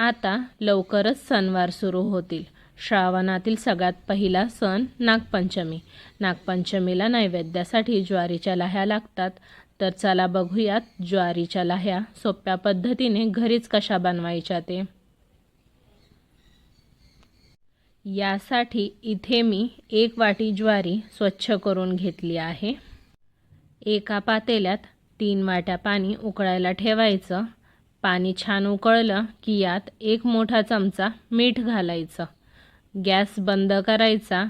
आता लवकरच सणवार सुरू होतील. श्रावणातील सगळ्यात पहिला सण नागपंचमी. नागपंचमीला नैवेद्यासाठी ज्वारीच्या लाह्या लागतात. तर चला बघूयात ज्वारीच्या लाह्या सोप्या पद्धतीने घरीच कशा बनवायच्या ते. यासाठी इथे मी एक वाटी ज्वारी स्वच्छ करून घेतली आहे. एका पातेल्यात तीन वाट्या पाणी उकळायला ठेवायचं. पाणी छान उकळलं की यात एक मोठा चमचा मीठ घालायचं. गॅस बंद करायचा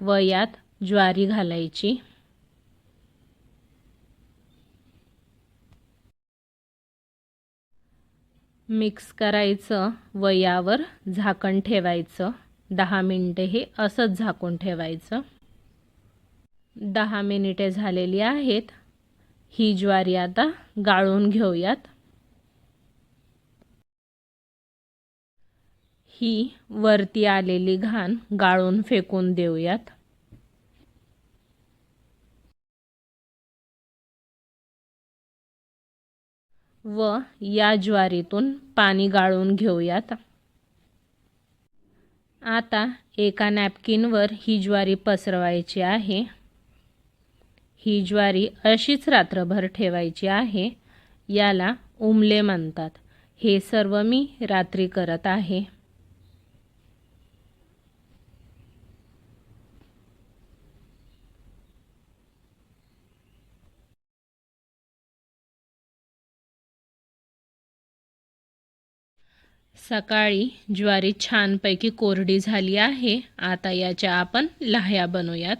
व यात ज्वारी घालायची. मिक्स करायचं व यावर झाकण ठेवायचं. दहा मिनटे हे असंच झाकून ठेवायचं. दहा मिनिटे झालेली आहेत. ही ज्वारी आता गाळून घेऊयात. ही वरती आलेली घाण गाळून फेकून देऊयात. व या ज्वारीतून पाणी गाळून घेऊयात. आता एका नॅपकिनवर ही ज्वारी पसरवायची आहे. ही ज्वारी अशीच रात्रभर ठेवायची आहे याला उमले म्हणतात. हे सर्व मी रात्री करत आहे. सकाळी ज्वारी छानपैकी कोरडी झाली आहे. आता याच्या आपण लाह्या बनवूयात.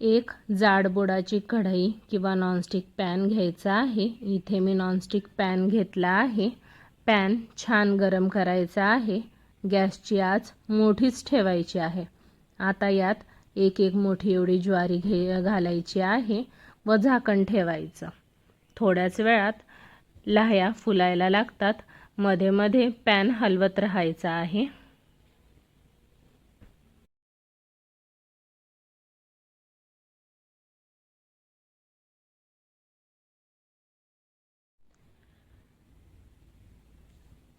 एक जाडबोडाची कढई किंवा नॉनस्टिक पॅन घ्यायचा आहे. इथे मी नॉनस्टिक पॅन घेतला आहे. पॅन छान गरम करायचा आहे. गॅसची आज मोठीच ठेवायची आहे. आता यात एक एक मोठी एवढी ज्वारी घे घालायची आहे. व झाकण ठेवायचं. थोड्याच वेळात लाह्या फुलायला लागतात. मध्ये मध्ये पॅन हलवत राहायचा आहे.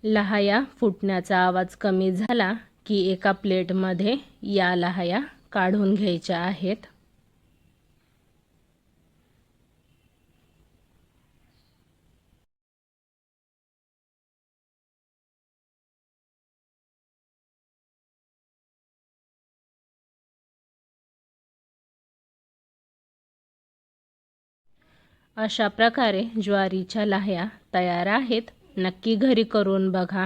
लहाया फुटण्याचा आवाज कमी झाला की एका प्लेटमध्ये या लहाया काढून घ्यायच्या आहेत. अशा प्रकारे ज्वारीच्या लाह्या तयार आहेत. नक्की घरी करून बघा.